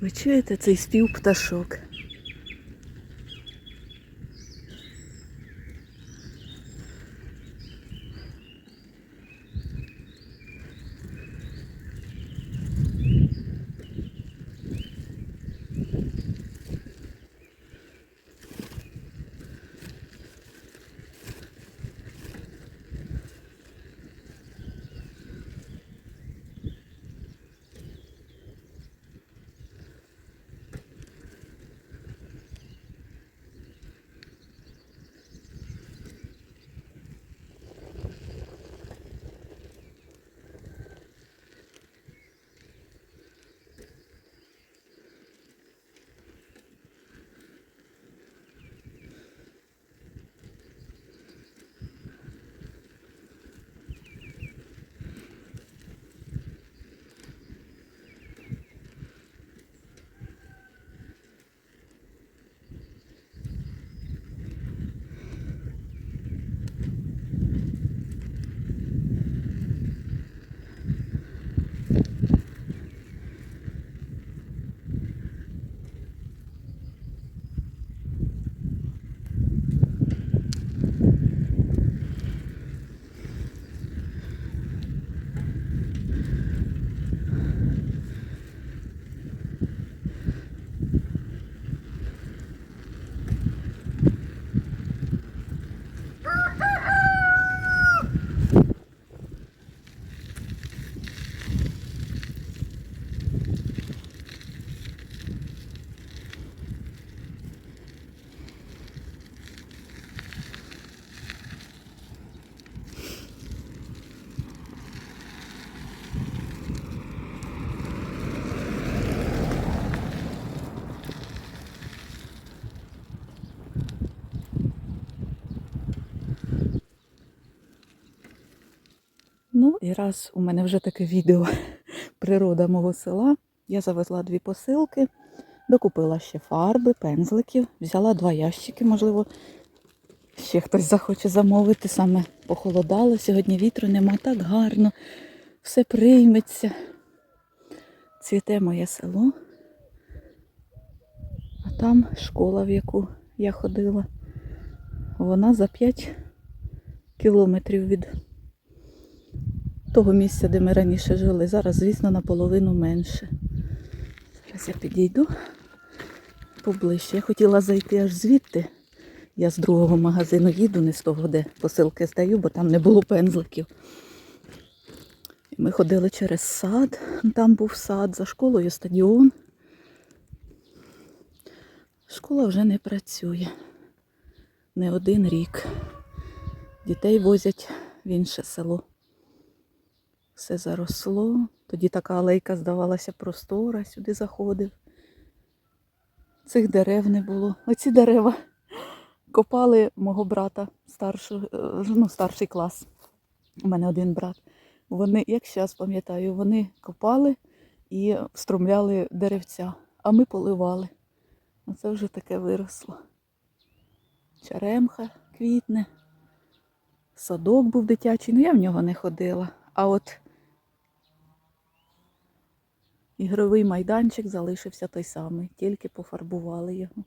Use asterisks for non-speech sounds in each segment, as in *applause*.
Ви чуєте цей спів пташок? І раз у мене вже таке відео *laughs* природа мого села. Я завезла дві посилки, докупила ще фарби, пензликів, взяла два ящики, можливо, ще хтось захоче замовити, саме похолодало. Сьогодні вітру нема так гарно, все прийметься. Цвіте моє село. А там школа, в яку я ходила. Вона за 5 кілометрів від того місця, де ми раніше жили. Зараз, звісно, наполовину менше. Зараз я підійду поближче. Я хотіла зайти аж звідти. Я з другого магазину їду, не з того, де посилки здаю, бо там не було пензликів. Ми ходили через сад, там був сад, за школою стадіон. Школа вже не працює. Не один рік. Дітей возять в інше село. Все заросло. Тоді така алейка здавалася простора, сюди заходив. Цих дерев не було. Оці дерева копали мого брата, старшого, е, ну, старший клас. У мене один брат. Вони, як зараз пам'ятаю, вони копали і встромляли деревця, а ми поливали. Оце вже таке виросло. Черемха квітне. Садок був дитячий, ну я в нього не ходила. А от ігровий майданчик залишився той самий, тільки пофарбували його.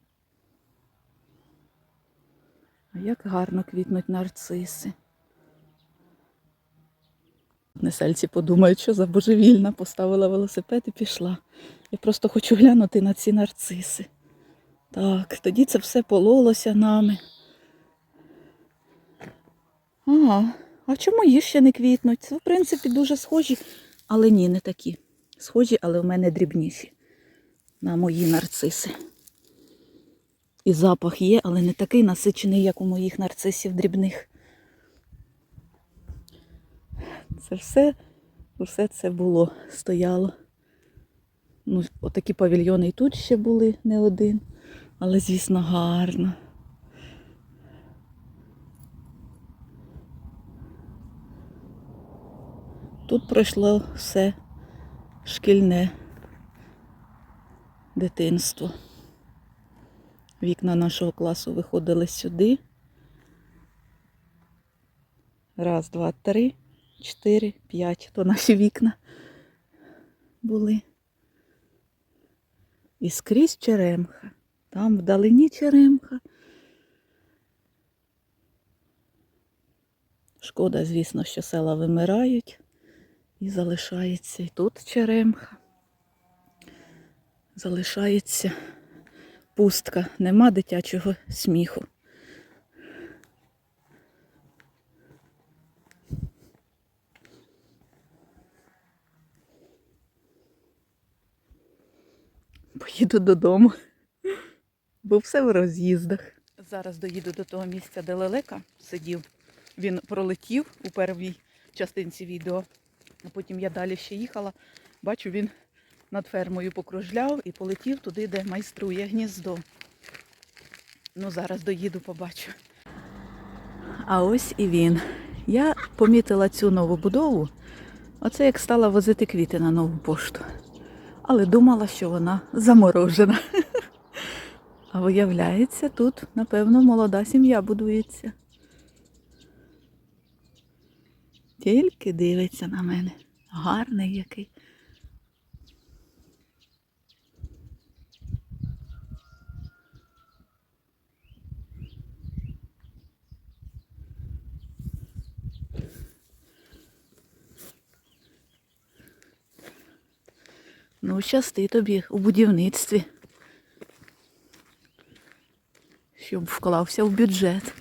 А як гарно квітнуть нарциси. Несельці подумають, що за божевільна, поставила велосипед і пішла. Я просто хочу глянути на ці нарциси. Так, тоді це все пололося нами. Ага, а чому їх ще не квітнуть? Це, в принципі, дуже схожі, але ні, не такі. Схожі, але в мене дрібніші на мої нарциси. І запах є, але не такий насичений, як у моїх нарцисів дрібних. Це все, все це було, стояло. Ну, отакі павільйони і тут ще були не один, але, звісно, гарно. Тут пройшло все шкільне дитинство. Вікна нашого класу виходили сюди. Раз, два, три, чотири, п'ять. То наші вікна були. І скрізь черемха. Там вдалині черемха. Шкода, звісно, що села вимирають і залишається і тут черемха. Залишається пустка, нема дитячого сміху. Поїду додому, бо все в роз'їздах. Зараз доїду до того місця, де лелека сидів. Він пролетів у первій частинці відео, потім я далі ще їхала. Бачу, він над фермою покружляв і полетів туди, де майструє гніздо. Ну, зараз доїду, побачу. А ось і він. Я помітила цю нову будову. Оце як стала возити квіти на нову пошту. Але думала, що вона заморожена. *laughs* А виявляється, тут, напевно, молода сім'я будується. Тільки дивиться на мене. Гарний який. Ну, щасти тобі у будівництві. Щоб вклався в бюджет.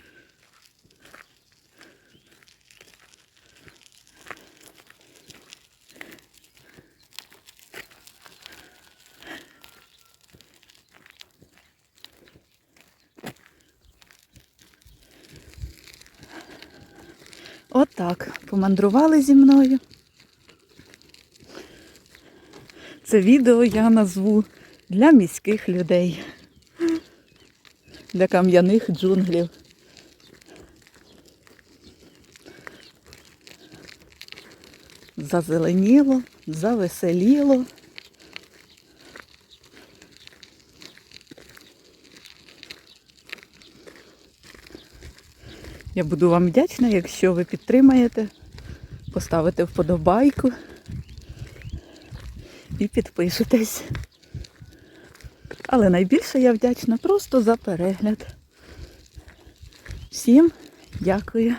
Отак помандрували зі мною. Це відео я назву для міських людей, для кам'яних джунглів. Зазеленіло, завеселіло. Я буду вам вдячна, якщо ви підтримаєте, поставите вподобайку і підпишетесь. Але найбільше я вдячна просто за перегляд. Всім дякую.